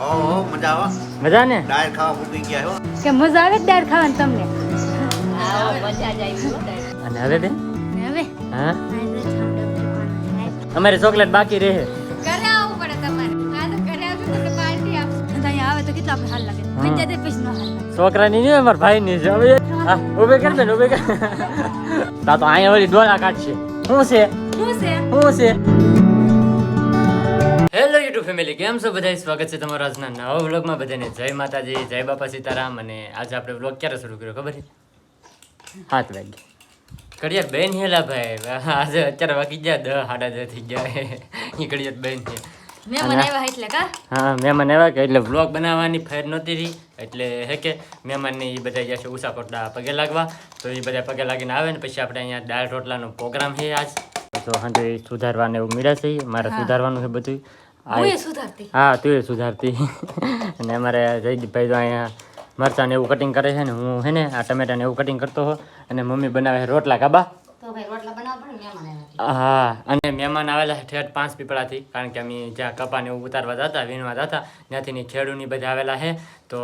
મજા આવે મજા ને દાળ ખાવા મૂકી ગયા હો. કે મજા આવે દાળ ખાવાની તમને? અને હવે બેન? હવે? હા. અમારી ચોકલેટ બાકી રહે. ઘરે પડે તમારે. આ તો ઘરે તમને પાર્ટી આપશું અહીંયા આવે તો કેટલા હાલ લાગે. હા. પંચાયતે પછી નો હાલ. છોકરાની નહીં અમારા ભાઈની છે. હવે હા. ઉભે કર બેન ઉભે કર. તા તો અહીંયા વળી ડોળા કાઢશે. શું છે? શું છે? શું છે? યુટ્યુબ ફેમિલી કેમ છો? બધા સ્વાગત છે તમારા આજના નવા વ્લોગમાં બધાને જય માતાજી જય બાપા સીતારામ. અને આજે આપણે વ્લોગ ક્યારે શરૂ કર્યો ખબર છે? સાત વાગે. કડિયાત બેન હેલા ભાઈ. આજે અત્યારે વાગી ગયા દહ સાડા દહ થઈ ગયા. એ કડિયાત બેન છે. હા મહેમાન આવ્યા કે એટલે વ્લોગ બનાવવાની ફેર નહોતી રહી. એટલે હે કે મહેમાનને એ બધા જશે ઉષા પોટલા પગે લાગવા. તો એ બધા પગે લાગીને આવે ને પછી આપણે અહીંયા દાળ રોટલાનો પ્રોગ્રામ છે આજ. તો સાંજે સુધારવાને એવું મળ્યા છે. મારે સુધારવાનું છે બધું હું તું એ સુધારતી. અને અમારે જયદીપભાઈ તો અહીંયા મરચાં ને એવું કટિંગ કરે છે ને હું હે ને આ ટમેટાને એવું કટિંગ કરતો હો અને મમ્મી બનાવે છે રોટલા કાબા હા અને મહેમાન આવેલા છે ઠેઠ પાંચ પીપળાથી કારણ કે અમે જ્યાં કપાને એવું ઉતારવા જતા વીણવા જતા ત્યાંથી ખેડૂની બધા આવેલા છે. તો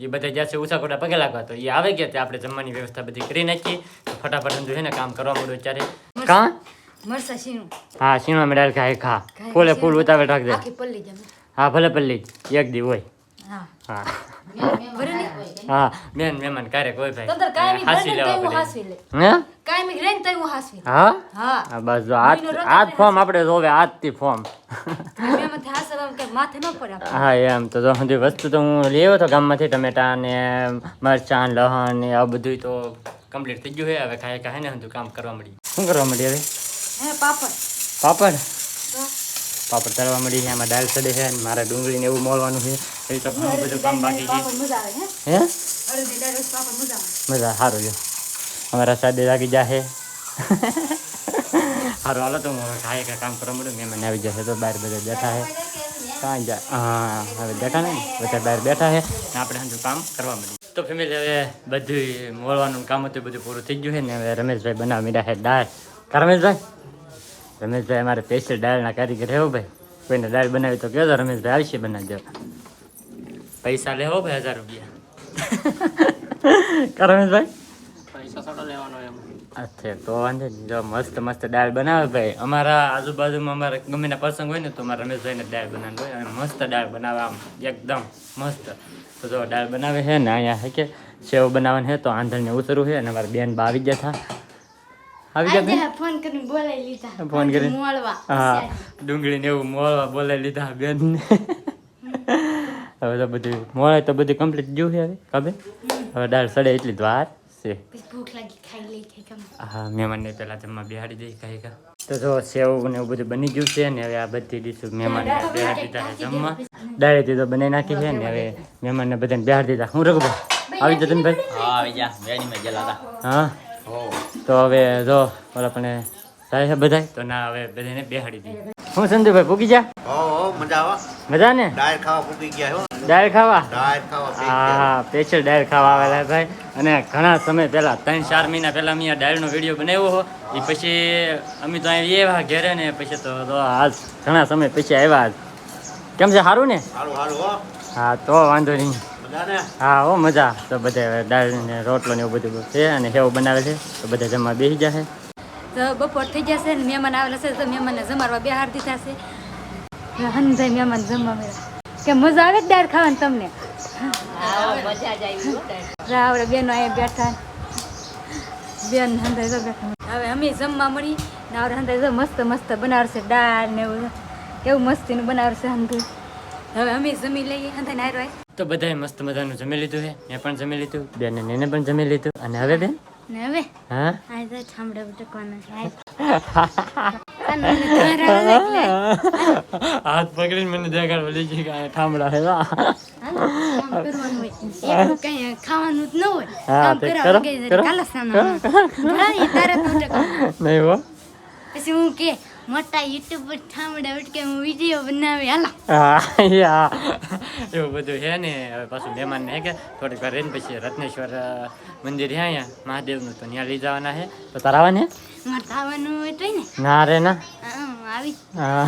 એ બધા જ્યાં છે ઓછા ખોટા પગે લાગવા તો એ આવે ગયા ત્યાં આપણે જમવાની વ્યવસ્થા બધી કરી નાખીએ. ફટાફટ અંજુ છે ને કામ કરવા મળ્યું અત્યારે. કાં? મરસા હા શીણવા મેડાલ ખાય ખા ફૂલે ફૂલ ઉતાવે આખી પલ્લી જમે. હા ભલે પલ્લી એક દી હોય. હા. હા. હા બેન મહેમાન ક્યારેક કોઈ ભાઈ. કાયમી હાંસી લેવા પડે. લે. હે? કાયમી હું હા? હા. હા બસ જો ફોર્મ આપણે જોવે આજથી ફોર્મ. મેં મને કે માથે ન પડે હા એમ તો જો વસ્તુ તો હું લેવો તો ગામમાંથી ટમેટા ને મરચાં લહણ ને આ બધું તો કમ્પ્લીટ થઈ ગયું છે. હવે ખાય ખાય ને બધું કામ કરવા મળી શું કરવા મળી હવે? હે પાપડ. પાપડ? પાપડ તળવા મળી છે એમાં દાળ સડે છે અને મારે ડુંગળી ને એવું મોળવાનું છે. એ તો ઘણું બધું કામ બાકી છે. હે? મજા સારું છે અમારા સાદે લાગી જાહે. સારું હાલો તો હું ખાય કે કામ કરવા મળ્યું મહેમાન આવી જશે તો બહાર બધા બેઠા છે કાંઈ જા હા હવે બેઠા ને બધા બહાર બેઠા છે આપણે હજુ કામ કરવા મળ્યું તો ફેમિલી હવે બધું મોળવાનું કામ હતું બધું પૂરું થઈ ગયું છે ને હવે રમેશભાઈ બનાવવા રહ્યા છે દાળ. રમેશભાઈ? રમેશભાઈ અમારે સ્પેશિયલ દાળના કારીગર હે ભાઈ. કોઈને દાળ બનાવી તો કહેજો રમેશભાઈ આવશે બનાવી દો પૈસા લેવો ભાઈ હજાર રૂપિયા. રમેશભાઈ? અચ્છા તો વાંધો નહીં. જો મસ્ત મસ્ત દાળ બનાવે ભાઈ. અમારા આજુબાજુમાં અમારે ગમેના પ્રસંગ હોય ને તો મારા રમેશભાઈને દાળ બનાવવાનું હોય. અને મસ્ત દાળ બનાવે આમ એકદમ મસ્ત. તો જો દાળ બનાવે છે ને અહીંયા હે કે સેવ બનાવવાનું છે તો આંધળને ઉતરવું છે. અને અમારા બેન બાવી ગયા હતા આવી ગયા ફોન કરીને બોલાવી લીધા. ફોન કરીને? મોળવા હા. ડુંગળીને એવું મોળવા બોલાવી લીધા બેન હવે તો બધું મોળે તો બધું કમ્પ્લીટ જોયું છે હવે કબે હવે દાળ સડે એટલી જ વાર છે. ભૂખ લાગી ખાઈ લઈ હા મહેમાનને પહેલા જમવા બિહાડી દઈ કઈ કા તો જો સેવ ને એવું બધું બની ગયું છે ને હવે આ બધી ડીશું મહેમાનને બેહાડી દીધા જમવા. ડાળીથી તો બનાવી નાખી છે ને હવે મહેમાનને બધાને બેહાડી દીધા. હું રઘુભાઈ આવી જતો ને ભાઈ? હા આવી જા વેડીમાં ગયેલા હતા. હો. તો હવે જો ઓલા પણ થાય છે બધા તો ના હવે બધાને બેહાડી દઈએ. હું સંજુભાઈ ભૂકી જા મજા ને ડાયર ખાવા ભૂકી ગયા હો. દાળ ખાવા? ડાયર ખાવા હા સ્પેશિયલ દાળ ખાવા આવેલા ભાઈ. અને ઘણા સમય પહેલા ત્રણ ચાર મહિના પહેલા મેં ડાયર દાળનો વીડિયો બનાવ્યો હો. એ પછી અમે તો અહીં એવા ઘેરે ને પછી તો આજ ઘણા સમય પછી આવ્યા. આજ કેમ છે સારું ને? સારું સારું હા. તો વાંધો નહીં. ને હા હો મજા તો બધા દાળ ને રોટલો ને એવું બધું છે અને હેવ બનાવે છે. તો બધા જમવા બેસી જશે તો બપોર થઈ જશે ને મહેમાન આવેલા છે તો મહેમાનને જમાડવા બેહાર દીધા છે. હંધાઈ મહેમાન જમવા મળ્યા. કે મજા આવે જ દાળ ખાવાની તમને? રાવડે બેનો અહીંયા બેઠા. બેન હંધાઈ તો બેઠા. હવે અમે જમવા મળી ને આવડે હંધાઈ તો મસ્ત મસ્ત બનાવશે દાળ ને એવું. કેવું મસ્તીનું બનાવશે હંધું હવે અમે જમી લઈએ. હંધાઈ ને હારો તો બધાએ મસ્ત મજાનું જમી લીધું છે મેં પણ જમી લીધું બેન ને એને પણ જમી લીધું. અને હવે બેન? ને હવે? હા? આ તો ઠામડા બટકવાના હાથ પકડીને મને દેખાડ વળી ગઈ કે ઠામડા છે વાહ. કામ કરવાનું હોય. એકલું કઈ ખાવાનું જ ન હોય. હા, તે કરો, કરો. કાલા સાના ભણાય તારે તો ઉટકવાનું. નહીં હો. પછી હું કે મોટા યુટ્યુબ પર ઠામડા ઉટકે હું વીડિયો બનાવી હાલા. હા યા. એવું બધું છે ને. હવે પાછું મહેમાન ને હે કે થોડીક વાર રહીને પછી રત્નેશ્વર મંદિર છે અહીંયા. મહાદેવનું તો ત્યાં લઈ જવાના છે. તો તારા આવવા ને ને. ના રે ના. હા,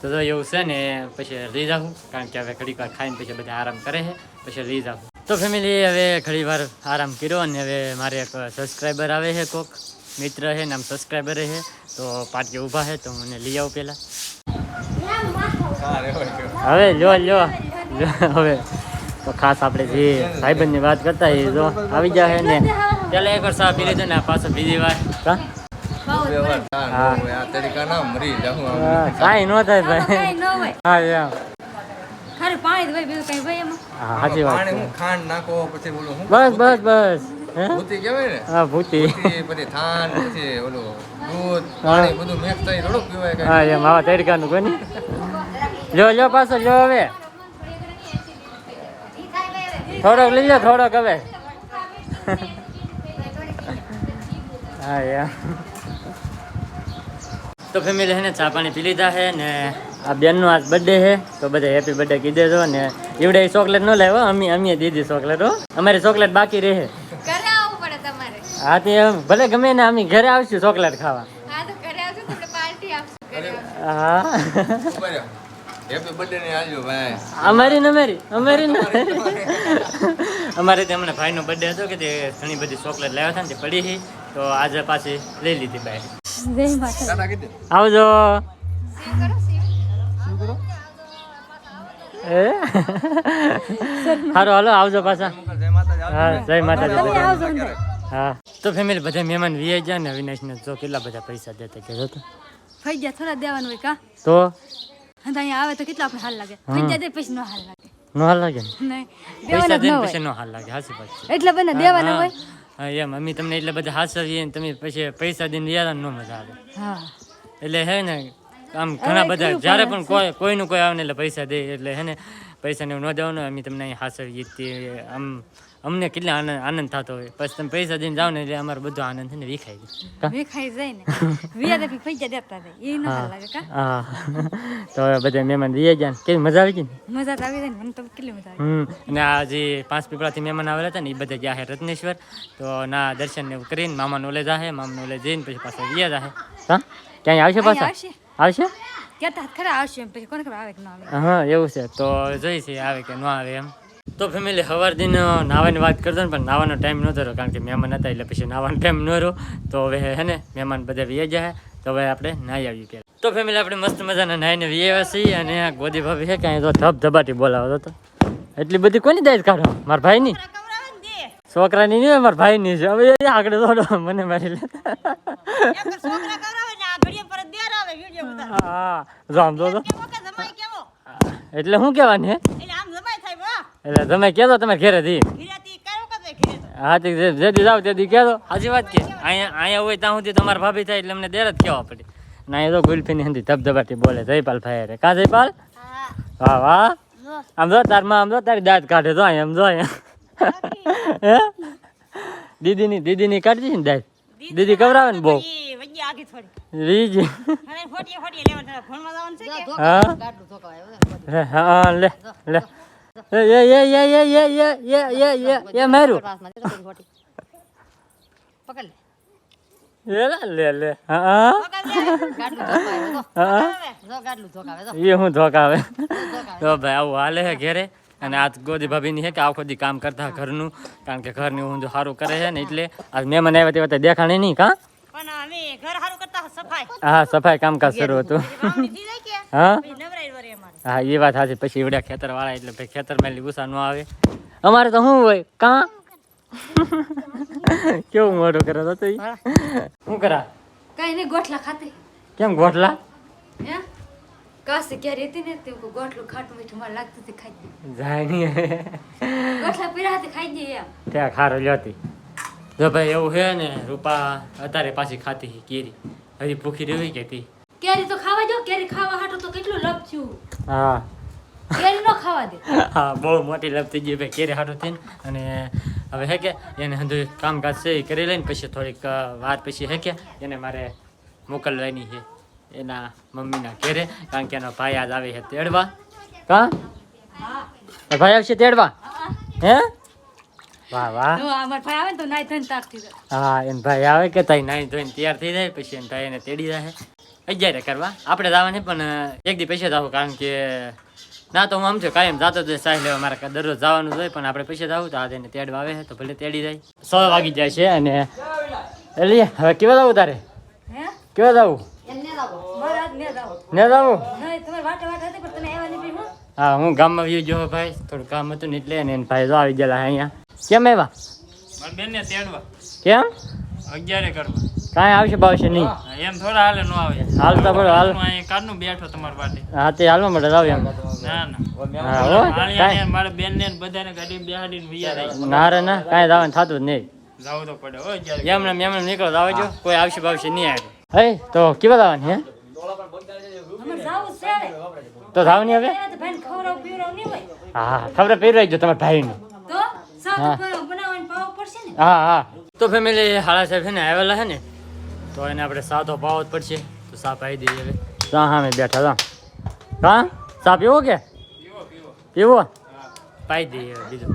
તો એવું છે ને પછી લઈ જાઉં. કારણ કે હવે ઘડીક વાર ખાઈને પછી બધા આરામ કરે છે. પછી લઈ જાઉં. તો ફેમિલી હવે ઘણી વાર આરામ કર્યો અને હવે મારે એક સબસ્ક્રાઈબર આવે છે કોક. મિત્ર છે નામ સબસ્ક્રાઈબર છે. તો પાટકે ઊભા છે તો મને લઈ આવું પહેલાં. હવે લ્યો લ્યો. હવે તો ખાસ આપણે જે સાહેબની વાત કરતા એ જો આવી જાય ને. પેલા એક વાર સાહેબ લીધો ને પાછો બીજી વાર. હા. કાંઈ ન બસ બસ બસ. હા? ભૂતી પછી થાન પછી કોઈ. જો પાછો જો હવે. થોડોક લઈ લો થોડોક હવે. હા યા તો ફેમિલી હે ને ચા પાણી પી લીધા હે ને આ બેનનો આજ બર્થડે છે તો બધા હેપી બર્થડે કીધે છો ને એવડે ચોકલેટ ન લાવ્યો અમે અમે દીધી ચોકલેટ હો. અમારી ચોકલેટ બાકી રહે. ઘરે આવવું પડે તમારે. હા તે ભલે ગમે ને અમે ઘરે આવશું ચોકલેટ ખાવા. હા તો ઘરે આવજો તમને પાર્ટી આપશું ઘરે આવજો. હા હેપી બર્થડે ને આજો ભાઈ. અમારી ને અમારી અમારી ને અમારે તેમણે ભાઈનો બર્થડે હતો કે તે ઘણી બધી ચોકલેટ લાવ્યા હતા ને તે પડી હતી તો આજે પાછી લઈ લીધી ભાઈ જય માતા આવજો. સારું હાલો આવજો પાછા. જય માતાજી આવજો. હા જય માતાજી. તમે આવજો અંદર. હા. તો ફેમિલી બધા મહેમાન વીઆઈ ગયા ને અવિનાશને જો કેટલા બધા પૈસા દેતા કે તો ફઈ ગયા થોડા દેવાનું હોય કા? તો? હા અહીંયા આવે તો કેટલા આપણે હાલ લાગે? ફઈ પછી નો હાલ લાગે. નો હાલ લાગે નહીં. દેવાના જ ન હોય. નો હાલ લાગે હાચી વાત એટલે બંને દેવાના હોય? એમ. અમે તમને એટલે બધા હાસવીએ ને તમે પછી પૈસા દઈને યાદ નો મજા આવે. હા. એટલે હે ને આમ ઘણા બધા જ્યારે પણ કોઈ કોઈનું કોઈ આવે ને એટલે પૈસા દે એટલે હે ને પૈસા ને ન દેવાનું. અમે તમને અહીં હાસવીએ આમ અમને કેટલા આનંદ આનંદ થતો હોય. પછી તમે પૈસા દઈને જાવ ને એટલે અમારો બધો આનંદ છે ને વિખાઈ જાય. વિખાઈ જાય ને. વિયા ફઈ જાય દેતા જાય. એ ન લાગે કા? હા. તો હવે બધા મહેમાન વીએ ગયા ને. કેવી મજા આવી ગઈ મજા તો આવી જાય ને. મને તો કેટલી મજા આવી હમ. અને આ જે પાંચ પીપળાથી મહેમાન આવેલા હતા ને એ બધા ગયા છે રત્નેશ્વર. તો ના દર્શન ને કરીને મામાનું હે જાહે મામાનું ઓલે જઈને પછી પાછા વિયા જાહે. હા? ક્યાંય આવશે પાછા? આવશે. આવશે? કહેતા ખરા આવશે પછી કોને ખબર આવે કે ન આવે. હા એવું છે. તો જોઈ છે આવે કે ન આવે એમ. તો ફેમિલી સવાર દિન નાવાની વાત કરતો ને પણ નાવાનો ટાઈમ નહોતો રહ્યો કારણ કે મહેમાન હતા એટલે પછી નાવાનો ટાઈમ ન રહ્યો. તો હવે હે ને મહેમાન બધા વી જાય તો હવે આપણે નાહી આવીએ પહેલાં તો ફેમિલી આપણે મસ્ત મજાના નાહીને વી છીએ અને આ ગોદી ભાભી છે કાંઈ તો ધબ ધબાટી બોલાવતો તો એટલી બધી કોની દાયત કાઢો? મારા ભાઈની? છોકરાની નહીં મારા ભાઈની છે હવે આગળ દોડો મને મારી લે. હા જો આમ જો. એટલે શું કહેવાની હે? એટલે તમે કહેતો તમે ઘેરે? દી હા તે જે દી જાવ તે દી કહેતો સાચી વાત કે અહીંયા અહીંયા હોય ત્યાં સુધી તમારા ભાભી થાય એટલે અમને દેર જ કહેવા પડે. ના એ તો ગુલ્ફીની હંધી ધબધબાટી બોલે જયપાલ ભાઈ રે કા જયપાલ? વાહ વાહ. આમ જો તારમાં આમ જો તારી દાંત કાઢે જો અહીંયા આમ જો અહીંયા. હે? દીદીની દીદીની કાઢી ને દાંત? દીદી કવરાવે ને બહુ? રીજી. હા. હે, હા લે લે. એ એ એ એ એ એ એ એ એ એ એ મારું એ લે લે લે હા હા એ હું ધોકાવે તો ભાઈ આવું હાલે છે ઘેરે અને આજ ગોદી ભાભીની છે કે આખો દી કામ કરતા ઘરનું કારણ કે ઘરનું હું જો સારું કરે છે ને એટલે આજ મહેમાન આવ્યા તે વખતે દેખાણી નહીં કા હા સફાઈ કામકાજ શરૂ હતું હા હા એ વાત સાચી. પછી એવડા ખેતર વાળા એટલે ભાઈ ખેતરમાં ગુસ્સા ન આવે. અમારે તો શું હોય? કા? કેવું મોઢું કરે તો? શું કરા? કઈ નહીં ગોઠલા ખાતી. કેમ ગોઠલા? હે? ક્યારે હતી ને તે ગોઠલું ખાટું મીઠું મને લાગતું હતું ખાઈ જાય નહીં. ગોઠલા પીરા હતી ખાઈ જઈએ એમ. ત્યાં ખારો લ્યોતી જો ભાઈ એવું છે ને રૂપા અત્યારે પાછી ખાતી હતી કેરી. હજી ભૂખી રહી કે તી. કેરી તો ખાવા જો કેરી ખાવા હાટો તો કેટલું લપચ્યું હા. કેરી નો ખાવા દે. હા બહુ મોટી લપ થઈ ગઈ ભાઈ કેરી હાટો થઈને. અને હવે હે કે એને હંધુ કામકાજ છે એ કરી લઈને પછી થોડીક વાર પછી હે કે એને મારે મોકલવાની છે એના મમ્મીના ઘેરે કારણ કે એનો ભાઈ આજ આવે છે તેડવા. કા? હા. ભાઈ આવશે તેડવા? હે. વાહ વાહ. અમાર ભાઈ આવે તો નાઈ થઈને તાકતી હા એન ભાઈ આવે કે તાઈ નાઈ ધોઈને તૈયાર થઈ જાય પછી એન ભાઈ એને તેડી જાય અગિયારે કરવા આપણે જવા નહીં પણ એક દી પૈસા જવું કારણ કે ના તો હું આમ છું કાયમ જાતો જ સાહેબ લેવા મારે દરરોજ જવાનું જોઈએ પણ આપણે પૈસા જવું તો આજે એને તેડવા આવે તો ભલે તેડી જાય. સો વાગી જાય છે અને એટલે હવે કેવા જવું તારે? હે? કેવા જવું? ને જવું. નહીં તમારે વાટે વાટે હતી પણ તમે આવ્યા નહીં પછી હું. હા હું ગામમાં વ્યુ જો ભાઈ થોડું કામ હતું ને એટલે ને ભાઈ જો આવી ગયેલા અહીંયા. કેમ આવ્યા? બેન ને તેડવા. કેમ? અગિયારે કરવા. કાંઈ આવશે બાવશે નહીં. એમ થોડા હાલે નો આવે. હાલતા હાલ. હું અહીંયા કારનું બેઠો તમારા માટે. હા તે હાલવા માટે જાવ એમ. ના ના. બેન હો હાલી કાંઈ. આને મારા બેનને ને બધાને ગાડી બેહાડીને વિયા રહી. ના રે ના કાંઈ દાવાનું થતું જ નહીં. જાવ તો પડે હો એમને એમને નીકળો તો આવજો કોઈ આવશે બાવશે નહીં આવે. હે તો કેવા જવાનું હે? તો જાવ નહીં હવે? તો હા ખબર પહેરવાઈ જો તમારા ભાઈને. તો તો હા. હા તો ફેમિલી હાલા સાહેબ છે ને આવેલા છે ને તો એને આપણે સાતો ભાવ જ પડશે. તો સાપ આવી દઈએ હવે. સા હા મેં બેઠા હતા હા? સાપ પીવો કે? પીવો પાઈ દઈએ બીજું.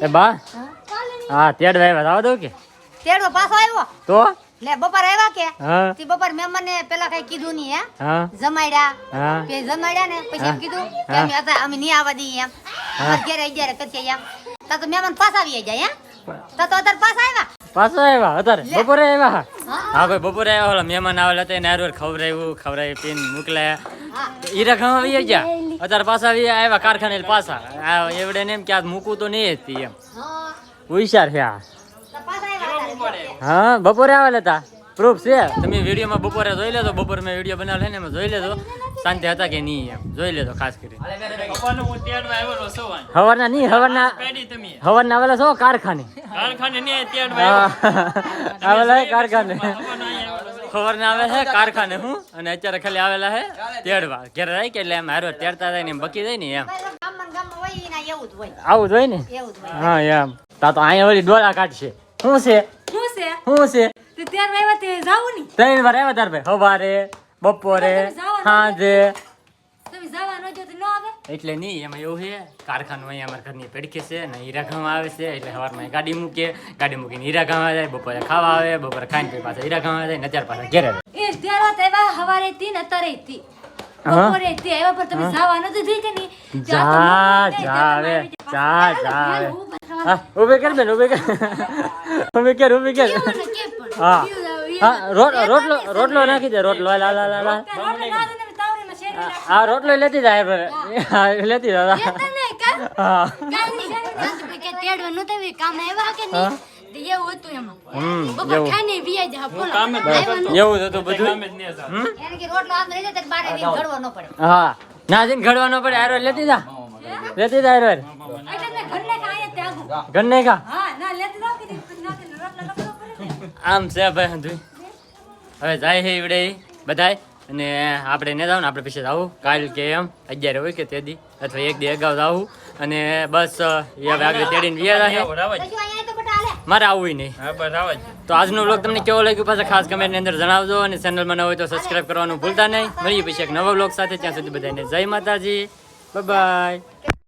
એ બા? હા. તેડવા આવ્યા આવા દઉં કે? તેડવા પાછો આવ્યો? તો? લે બપોર આવ્યા કે? હા. તે બપોર મહેમાનને પેલા કઈ કીધું નહીં હે હા. જમાડ્યા. હા. જમાડ્યા ને પછી એમ કીધું કે અમે હતા અમે નહીં આવવા દઈએ એમ. અત્યારે અગિયારે કરશે એમ. તા તો મહેમાન પાછા આવી જાય હે તા તો અત્યારે પાછા આવ્યા. પાછો આવ્યા અત્યારે બપોરે આવ્યા. હા. હા ભાઈ બપોરે આવ્યા ઓલા મહેમાન આવેલા હતા એને હારું ખવડાવ્યું ખવડાવી પીને મોકલાયા. હીરા ખાવા આવી ગયા અત્યારે પાછા આવી આવ્યા કારખાને પાછા. આ એવડે ને એમ કે આ મૂકવું તો નહીં હતી એમ. હા. હોશિયાર છે આ. તો પાછા આવ્યા અત્યારે. હા બપોરે આવેલા હતા પ્રૂફ છે. તમે વિડીયોમાં બપોરે જોઈ લેજો. બપોરે મેં વીડિયો બનાવેલો છે ને એમાં જોઈ લેજો. શાંતિ હતા કે નહીં એમ? જોઈ લેજો ખાસ કરી. હું હવારના નહીં હવારના હવારના આવેલા છો કારખાને? કારખાને નહીં તેડવા હા, આવ્યો આવેલા છે કારખાને. ખબરના આવે છે કારખાને હું? અને અત્યારે ખાલી આવેલા છે તેડવા. ઘેર રહી કે એટલે એમ હારો તેડતા થાય ને બકી જાય ને એમ. ભાઈ ગામમાં ને ગામમાં હોય એના એવું જ હોય આવું જ હોય ને? એવું જ હોય હા એમ. તા તો અહીંયા વળી ડોળા કાઢશે. શું છે? શું છે? શું છે? ત્યાર આવ્યા તે જાવું નહીં ત્રણ વાર આવ્યા તાર ભાઈ. સવારે બપોરે. સાંજે તમે જવા ન જો. તો ન આવે? એટલે નહીં એમાં એવું છે કારખાનું અહીંયા અમારા ઘરની પેડકે છે ને હીરા ગામમાં આવે છે એટલે સવારમાં અહીં ગાડી મૂકે ગાડી મૂકીને હીરા ગામમાં જાય બપોરે ખાવા આવે બપોરે ખાઈને પછી પાછા હીરા ગામમાં જાય ને અત્યારે પાછા ઘેરે આવે. એ ત્યાર વાત આવ્યા હવારે તી ને અત્યારે તી હા. બપોરે તી આવ્યા પર તમે જવા ન થઈ કે નહીં. જા જા હવે. જા જા હવે. હા ઊભી કર બેન ઊભી કર. ઊભી કર ઊભી કર. હા. હા રોટ રોટલો રોટલો નાખી દે રોટલો. લા લા લા લા આ રોટલો લેતી જાય હવે. હા. લેતી હા. જાય તો બારે આવીને ઘડવો ન પડે. હા. ના જઈને ઘડવાનો પડે આરો લેતી જા. લેતી જા આરો ગન્ને કા આમ છે ભાઈ હવે જાય છે ઈવડે બધાય. અને આપણે ને જાવ ને આપણે પછી આવું કાલ કે એમ અગિયાર હોય કે તે દી અથવા એક દી અગાઉ આવું અને બસ એ હવે આગળ તેડીને વ્યા મારે આવવું નહીં. તો આજનો વ્લોગ તમને કેવો લાગ્યો પાછા ખાસ કમેન્ટની અંદર જણાવજો. અને ચેનલમાં ન હોય તો સબસ્ક્રાઈબ કરવાનું ભૂલતા નહીં. મળીએ પછી એક નવા વ્લોગ સાથે. ત્યાં સુધી બધાને જય માતાજી. બાય